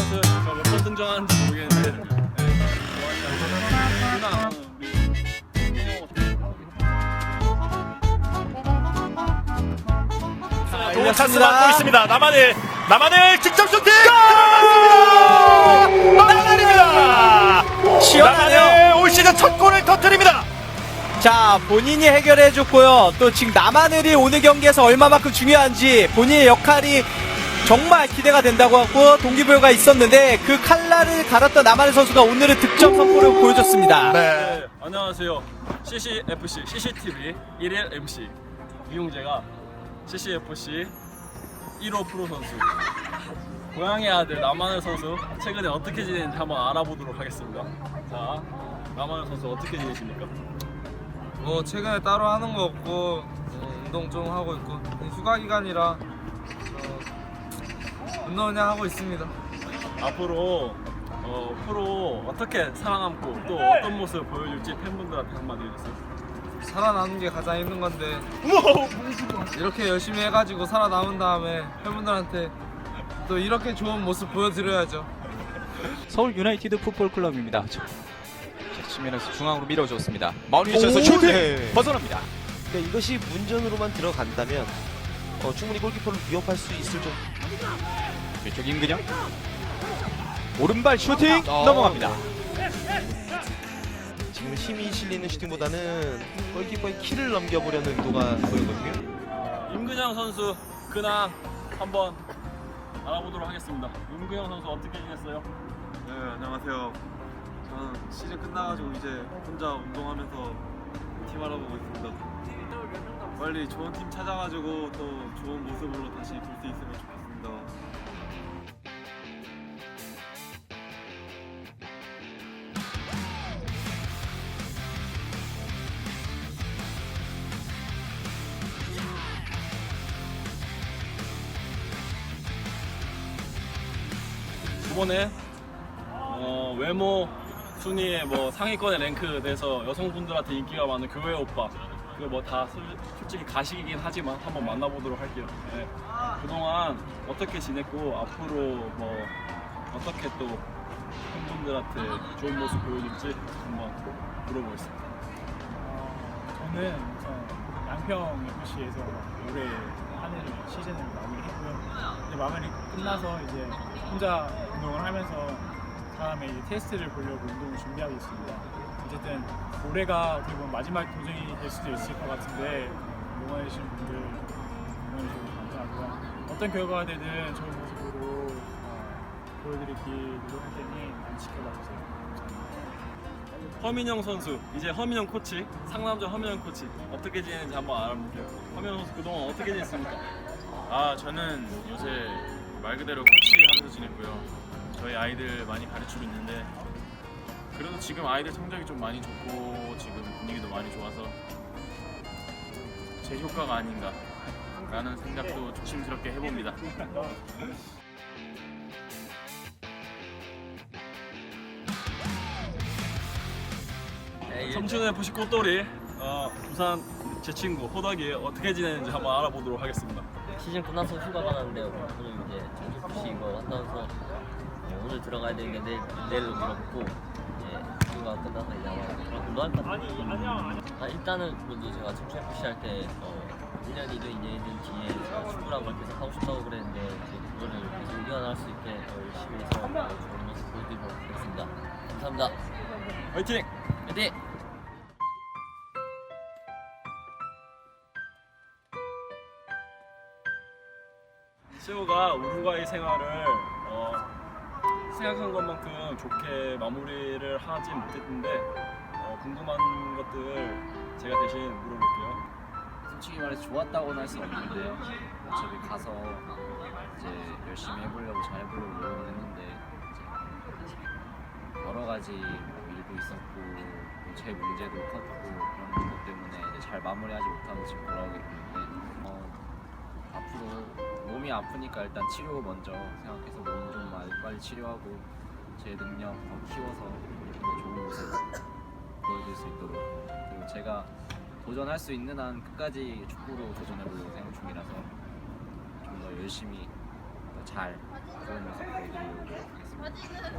나와서 제가 몇 번 등장하는지 모르겠는데 네, 네. 자, 어, 아, 찬스 받고 있습니다. 남한의 남한의 직접 슈팅! 골! 남한입니다. 시원하네요. 올 시즌 첫 골을 터뜨립니다. 자, 본인이 해결해줬고요. 또 지금 나만의 오늘 경기에서 얼마만큼 중요한지 본인의 역할이 정말 기대가 된다고 하고 동기부여가 있었는데 그 칼날을 갈았던 남하늘 선수가 오늘은 득점 선포를 보여줬습니다. 네. 네, 안녕하세요. CCFC CCTV 1일 MC 이용재가 CCFC 1호 프로 선수 고향의 아들 남하늘 선수 최근에 어떻게 지내는지 한번 알아보도록 하겠습니다. 자, 남하늘 선수 어떻게 지내십니까? 뭐 최근에 따로 하는 거 없고 어, 운동 좀 하고 있고 휴가 기간이라 어, 운동 그냥 하고 있습니다. 앞으로 어, 프로 어떻게 살아남고 또 어떤 모습을 보여줄지 팬분들한테 한마디 해주세요. 살아남는 게 가장 힘든 건데 이렇게 열심히 해가지고 살아남은 다음에 팬분들한테 또 이렇게 좋은 모습 보여드려야죠. 서울 유나이티드 풋볼 클럽입니다. 자, 측면에서 중앙으로 밀어줬습니다. 오, 슈팅 네. 벗어납니다. 그러니까 이것이 문전으로만 들어간다면 어, 충분히 골키퍼를 위협할 수 있을 정 뒤쪽 임근영 오른발 슈팅 어. 넘어갑니다. 지금 힘이 실리는 슈팅보다는 골키퍼의 키를 넘겨보려는 의도가 보이거든요. 임근영 선수 근황 한번 알아보도록 하겠습니다. 임근영 선수 어떻게 지냈어요? 네 안녕하세요. 저는 시즌 끝나가지고 이제 혼자 운동하면서 팀 알아보고 있습니다. 빨리 좋은 팀 찾아가지고 또 좋은 모습으로 다시 돌수 있으면 좋겠습니다. 이번에 어, 외모 순위에 뭐 상위권에 랭크돼서 여성분들한테 인기가 많은 교회 오빠 그거 뭐다 솔직히 가식이긴 하지만 한번 만나보도록 할게요. 네. 그동안 어떻게 지냈고 앞으로 뭐 어떻게 또 팬분들한테 좋은 모습 보여줄지 한번 물어보겠습니다. 저는 우선 양평 FC에서 올해 한 해를 시즌을 마무리했고요. 이제 마무리 끝나서 이제 혼자 운동을 하면서 다음에 이제 테스트를 보려고 운동을 준비하고 있습니다. 어쨌든 올해가 어떻게 보면 마지막 도전이 될 수도 있을 것 같은데 응원해주신 분들 응원해주셔서 감사하고요. 어떤 결과가 되든 좋은 모습으로 어, 보여드리기 노력할 테니 많이 지켜봐 주세요. 허민영 선수 이제 허민영 코치 상남자 허민영 코치 어떻게 지내는지 한번 알아볼게요. 허민영 선수 그동안 어떻게 지냈습니까? 아 저는 요새 말 그대로 코치하면서 지냈고요. 저희 아이들 많이 가르치고 있는데 그래도 지금 아이들 성적이 좀 많이 좋고 지금 분위기도 많이 좋아서 제 효과가 아닌가 라는 생각도 조심스럽게 해봅니다. 청춘 FC 꽃돌이 어, 부산 제 친구 호덕이 어떻게 지내는지 한번 알아보도록 하겠습니다. 시즌 끝나서 휴가 받았는데 오늘 이제 정규 이거 왔다서 어, 오늘 들어가야 되는 게 내일 내일로 미뤘고 이제 휴가 끝나서 이제 아마 운동할 것 같아요. 아, 일단은 먼저 제가 청춘 FC 할때 어, 1년이든 2년이든 뒤에 제가 축구라는 걸 계속 하고 싶다고 그랬는데 이제 그거를 계속 이어나갈 수 있게 어, 열심히 해서 어, 좋은 모습 보여드리도록 하겠습니다. 감사합니다. 화이팅! 화이팅! 시오가 우루과이 생활을 어, 생각한 것만큼 좋게 마무리를 하지 못했는데 어, 궁금한 것들 제가 대신 물어볼게요. 솔직히 말해서 좋았다고는 할 수 없는데 어차피 가서 이제 열심히 해보려고 잘 해보려고 노력을 했는데 이제 여러 가지 일도 있었고 뭐제 문제도 컸고 그런 것 때문에 이제 잘 마무리하지 못하고 지금 돌아오게 됐는데 몸이 아프니까 일단 치료 먼저 생각해서 몸 좀 많이 빨리 치료하고 제 능력 더 키워서 더 좋은 모습 보여줄 수 있도록 그리고 제가 도전할 수 있는 한 끝까지 축구로 도전해보려고 생각 중이라서 좀 더 열심히 더잘 모습 보여드리려고 노력하겠습니다.